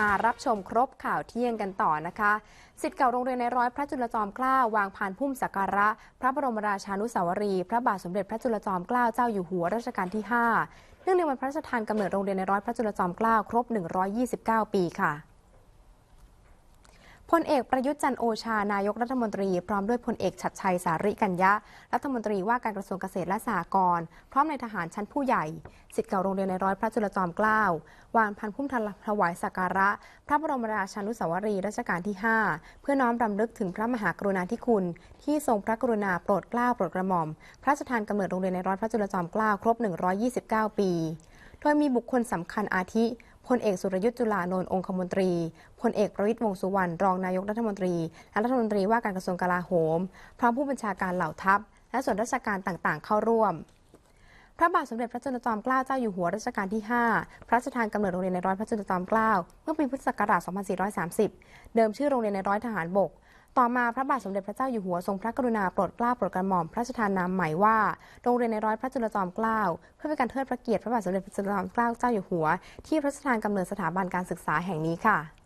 มารับชมครบข่าวเที่ยงกันต่อนะคะสิทธิ์เก่าโรงเรียนในร้อยพระจุลจอมเกล้าวางพานพุ่มสักการะ พระบรมราชานุสาวรี พระบาทสมเด็จพระจุลจอมเกล้าเจ้าอยู่หัวรัชกาลที่ 5 เนื่องในวันพระราชทานกำเนิดโรงเรียนในร้อยพระจุลจอมเกล้าครบ 129 ปีค่ะ พลเอกประยุทธ์จันโอชา นายกรัฐมนตรี พร้อมด้วยพลเอกชัดชัยสาริกัญญะ รัฐมนตรีว่าการกระทรวงเกษตรและสหกรณ์พร้อมในทหารชั้นผู้ใหญ่สิทธิ์เก่าโรงเรียนในร้อยพระจุลจอมเกล้า วางพันพุ่มถวายสักการะ พระบรมราชานุสาวรีย์รัชกาลที่ 5 เพื่อน้อมรำลึกถึงพระมหากรุณาธิคุณ ที่ทรงพระกรุณาโปรดเกล้าโปรดกระหม่อม พระราชทานกำเนิดโรงเรียนในร้อยพระจุลจอมเกล้าครบ 129 ปี โดยมีบุคคลสำคัญอาทิ พลเอกสุรยุทธ์จุลานนท์องคมนตรี พลเอกประวิตรวงสุวรรณรองนายกรัฐมนตรีและรัฐมนตรีว่าการกระทรวงกลาโหม พร้อมผู้บัญชาการเหล่าทัพ และส่วนราชการต่างๆ เข้าร่วม พระบาทสมเด็จพระจุลจอมเกล้าเจ้าอยู่หัวรัชกาลที่ 5 พระราชทานกำเนิดโรงเรียนในร้อยพระจุลจอมเกล้าเมื่อปีพุทธศักราช 2430 เดิมชื่อโรงเรียนในร้อยทหารบก ต่อมาพระบาทสมเด็จพระเจ้าอยู่หัวทรงพระกรุณาโปรดเกล้าโปรดกระหม่อมพระราชทานนามใหม่ว่าโรงเรียนในร้อยพระจุลจอมเกล้าเพื่อเป็นการเทิดพระเกียรติพระบาทสมเด็จพระจุลจอมเกล้าเจ้าอยู่หัว ที่พระราชทานกำเนิดสถาบันการศึกษาแห่งนี้ค่ะ